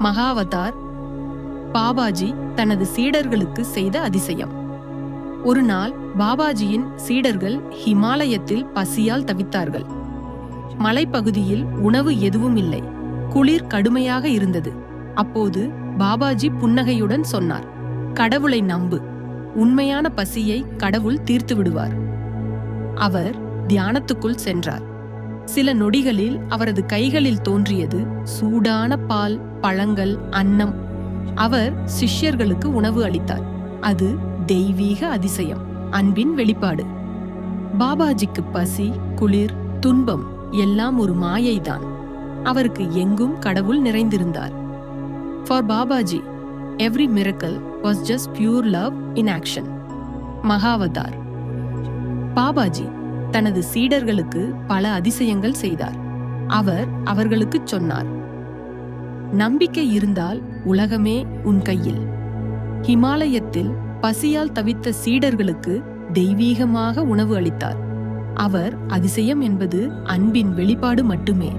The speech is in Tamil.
மகாவதார் பாபாஜி தனது சீடர்களுக்கு செய்த அதிசயம். ஒரு நாள் பாபாஜியின் சீடர்கள் ஹிமாலயத்தில் பசியால் தவித்தார்கள். மலைப்பகுதியில் உணவு எதுவும் இல்லை. குளிர் கடுமையாக இருந்தது. அப்போது பாபாஜி புன்னகையுடன் சொன்னார் கடவுளை நம்பு. உண்மையான பசியை கடவுள் தீர்த்து விடுவார். அவர் தியானத்துக்குள் சென்றார். சில நொடிகளில் அவரது கைகளில் தோன்றியது சூடான பால் பழங்கள் அன்னம். அவர் சிஷ்யர்களுக்கு உணவு அளித்தார். அது தெய்வீக அதிசயம் அன்பின் வெளிப்பாடு. பாபாஜிக்கு பசி குளிர் துன்பம் எல்லாம் ஒரு மாயைதான். அவருக்கு எங்கும் கடவுள் நிறைந்திருந்தார். For Babaji every miracle was just pure love in action Mahavatar. Babaji தனது சீடர்களுக்கு பல அதிசயங்கள் செய்தார். அவர் அவர்களுக்குச் சொன்னார் நம்பிக்கை இருந்தால் உலகமே உன் கையில். ஹிமாலயத்தில் பசியால் தவித்த சீடர்களுக்கு தெய்வீகமாக உணவு அளித்தார். அவர் அதிசயம் என்பது அன்பின் வெளிப்பாடு மட்டுமே.